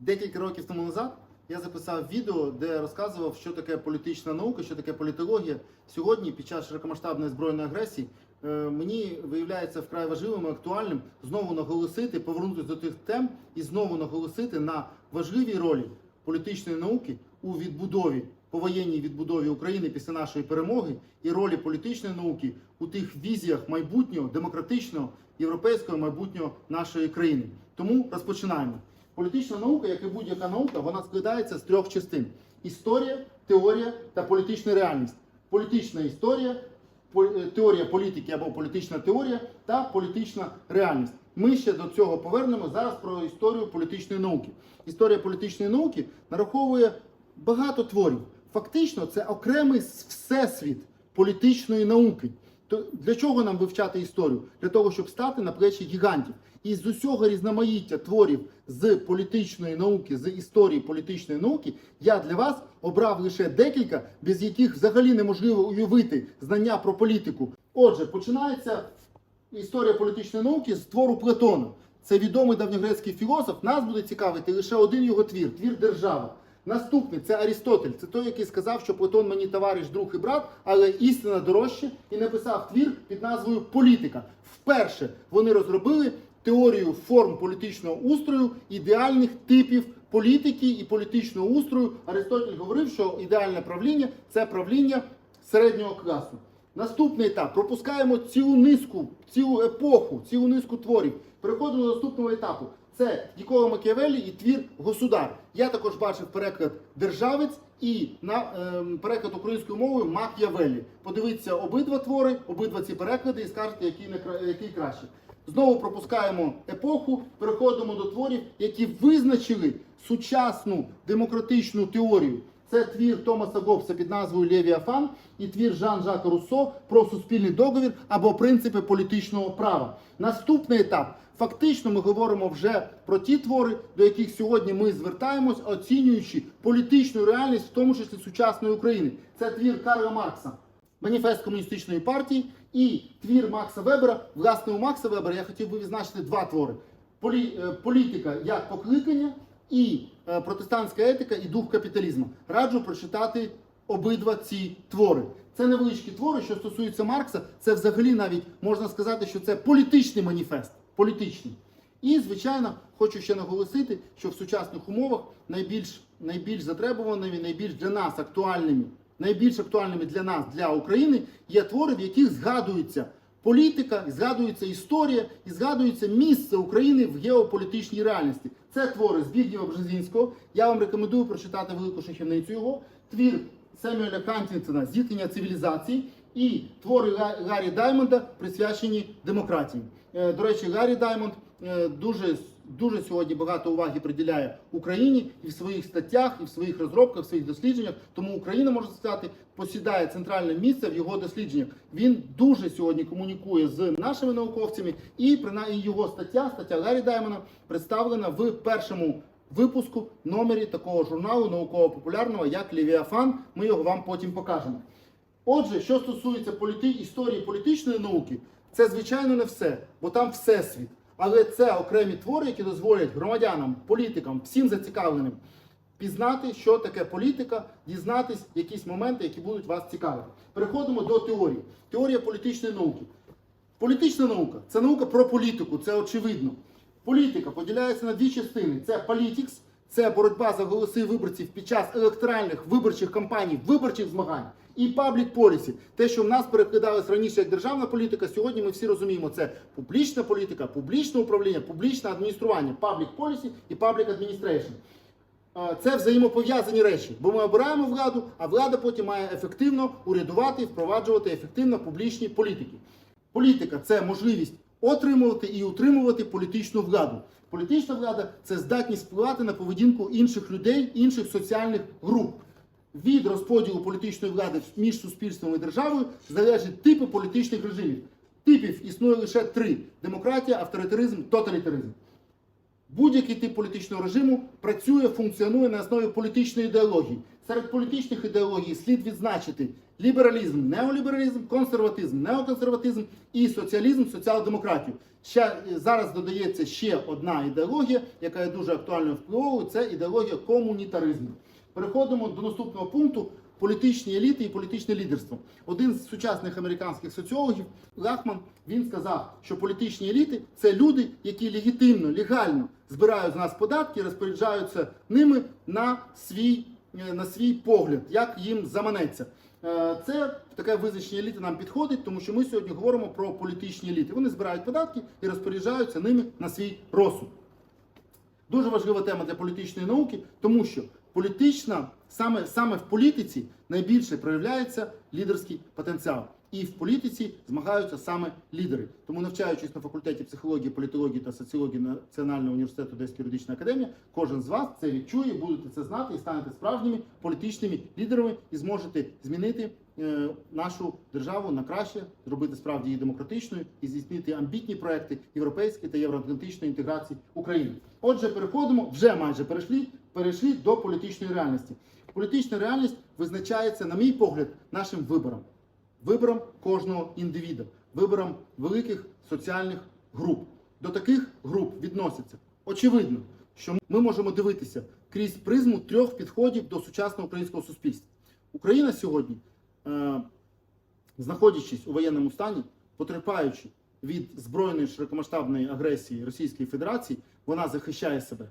Декілька років тому назад я записав відео, де розказував, що таке політична наука, що таке політологія. Сьогодні, під час широкомасштабної збройної агресії, е, мені виявляється вкрай важливим і актуальним знову наголосити, повернутися до тих тем і знову наголосити на важливій ролі політичної науки у відбудові, повоєнній відбудові України після нашої перемоги і ролі політичної науки у тих візіях майбутнього, демократичного, європейського майбутнього нашої країни. Тому розпочинаємо. Політична наука, як і будь-яка наука, вона складається з трьох частин: історія, теорія та політична реальність. Політична історія, е, теорія політики або політична теорія та політична реальність. Ми ще до цього повернемо зараз про історію політичної науки. Історія політичної науки нараховує багато творів. Фактично, це окремий всесвіт політичної науки. То для чого нам вивчати історію? Для того, щоб стати на плечі гігантів. І з усього різноманіття творів з політичної науки, з історії політичної науки, я для вас обрав лише декілька, без яких взагалі неможливо уявити знання про політику. Отже, починається історія політичної науки з твору Платона. Це відомий давньогрецький філософ. Нас буде цікавити лише один його твір твір держава. Наступний це Арістотель. Це той, який сказав, що Платон мені товариш, друг і брат, але істина дорожче, і написав твір під назвою Політика. Вперше вони розробили теорію форм політичного устрою, ідеальних типів політики і політичного устрою. Аристотель говорив, що ідеальне правління це правління середнього класу. Наступний етап. Пропускаємо цілу низку, цілу епоху, цілу низку творів. Переходимо до наступного етапу. Це Нікола Макіавеллі і твір Государ. Я також бачив переклад Державець і на е, переклад українською мовою Макіавеллі. Подивіться обидва твори, обидва ці переклади і скажете, який, не який краще. Знову пропускаємо епоху, переходимо до творів, які визначили сучасну демократичну теорію. Це твір Томаса Гоббса під назвою Левіафан і твір Жан-Жака Руссо про суспільний договір або принципи політичного права. Наступний етап. Фактично, ми говоримо вже про ті твори, до яких сьогодні ми звертаємось, оцінюючи політичну реальність, в тому числі сучасної України. Це твір Карла Маркса. Маніфест комуністичної партії і твір Макса Вебера. Власне, у Макса Вебера я хотів би відзначити два твори: е, політика як покликання і протестантська етика і дух капіталізму. Раджу прочитати обидва ці твори. Це невеличкі твори, що стосуються Маркса. Це взагалі навіть можна сказати, що це політичний маніфест. Політичний. І, звичайно, хочу ще наголосити, що в сучасних умовах найбільш, найбільш затребуваними, найбільш для нас актуальними, найбільш актуальними для нас, для України, є твори, в яких згадується політика, і згадується історія, і згадується місце України в геополітичній реальності. Це твори Збігнєва Бжезінського. Я вам рекомендую прочитати велику шахівницю його. Твір Семюеля Кантінгтона Зіткнення цивілізацій і твори Га- Гаррі Даймонда присвячені демократії. Е, До речі, Гаррі Даймонд е, дуже дуже сьогодні багато уваги приділяє Україні і в своїх статтях, і в своїх розробках, в своїх дослідженнях. Тому Україна можна сказати посідає центральне місце в його дослідженнях. Він дуже сьогодні комунікує з нашими науковцями, і принаймні його стаття, стаття Гаррі Даймона, представлена в першому випуску номері такого журналу науково-популярного, як Левіафан. Ми його вам потім покажемо. Отже, що стосується політи... історії політичної науки, це звичайно не все, бо там всесвіт. Але це окремі твори, які дозволять громадянам, політикам, всім зацікавленим пізнати, що таке політика, дізнатись якісь моменти, які будуть вас цікавити. Переходимо до теорії. Теорія політичної науки. Політична наука це наука про політику, це очевидно. Політика поділяється на дві частини: це політикс, це боротьба за голоси виборців під час електоральних виборчих кампаній, виборчих змагань. І паблік полісі, те, що в нас перекидалось раніше як державна політика, сьогодні ми всі розуміємо, це публічна політика, публічне управління, публічне адміністрування, паблік полісі і паблік адміністрейшн. Це взаємопов'язані речі, бо ми обираємо владу, а влада потім має ефективно урядувати, і впроваджувати ефективно публічні політики. Політика це можливість отримувати і утримувати політичну владу. Політична влада це здатність впливати на поведінку інших людей, інших соціальних груп. Від розподілу політичної влади між суспільством і державою залежать типи політичних режимів. Типів існує лише три: демократія, авторитаризм, тоталітаризм. Будь-який тип політичного режиму працює, функціонує на основі політичної ідеології. Серед політичних ідеологій слід відзначити лібералізм, неолібералізм, консерватизм, неоконсерватизм і соціалізм, соціал-демократію. Ще е, зараз додається ще одна ідеологія, яка є дуже актуальною впливовою. Це ідеологія комунітаризму. Переходимо до наступного пункту. Політичні еліти і політичне лідерство. Один з сучасних американських соціологів Лахман він сказав, що політичні еліти це люди, які легітимно, легально збирають з нас податки, розпоряджаються ними на свій, е, на свій погляд, як їм заманеться. Е, Це таке визначення еліти нам підходить, тому що ми сьогодні говоримо про політичні еліти. Вони збирають податки і розпоряджаються ними на свій розсуд. Дуже важлива тема для політичної науки, тому що політична, саме, саме в політиці найбільше проявляється лідерський потенціал. І в політиці змагаються саме лідери. Тому, навчаючись на факультеті психології, політології та соціології Національного університету Одеська юридична академія, кожен з вас це відчує, будете це знати і станете справжніми політичними лідерами і зможете змінити е, нашу державу на краще, зробити справді її демократичною і здійснити амбітні проекти європейської та євроатлантичної інтеграції України. Отже, переходимо, вже майже перейшли, перейшли до політичної реальності. Політична реальність визначається, на мій погляд, нашим вибором. Вибором кожного індивіда, вибором великих соціальних груп. До таких груп відносяться. Очевидно, що ми можемо дивитися крізь призму трьох підходів до сучасного українського суспільства. Україна сьогодні, е, знаходячись у воєнному стані, потерпаючи від збройної широкомасштабної агресії Російської Федерації, вона захищає себе.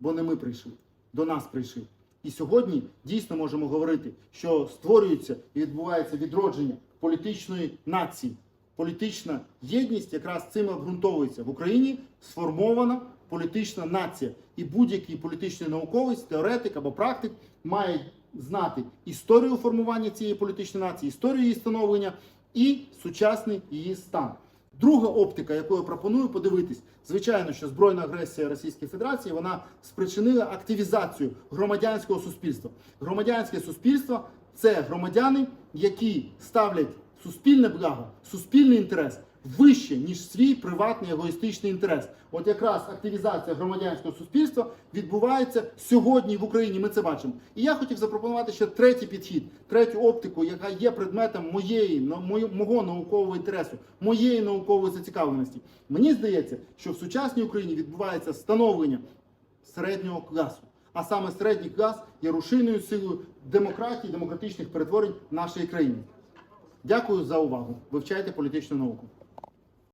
Бо не ми прийшли, до нас прийшли. І сьогодні дійсно можемо говорити, що створюється і відбувається відродження політичної нації. Політична єдність якраз цим обґрунтовується. В Україні сформована політична нація. І будь-який політичний науковець, теоретик або практик має знати історію формування цієї політичної нації, історію її становлення і сучасний її стан. Друга оптика, яку я пропоную подивитись, звичайно, що збройна агресія Російської Федерації вона спричинила активізацію громадянського суспільства. Громадянське суспільство це громадяни, які ставлять суспільне благо, суспільний інтерес вище, ніж свій приватний егоїстичний інтерес. От якраз активізація громадянського суспільства відбувається сьогодні в Україні. Ми це бачимо. І я хотів запропонувати ще третій підхід, третю оптику, яка є предметом моєї мого наукового інтересу, моєї наукової зацікавленості. Мені здається, що в сучасній Україні відбувається становлення середнього класу. А саме середній клас є рушійною силою демократії, демократичних перетворень в нашій країні. Дякую за увагу. Вивчайте політичну науку.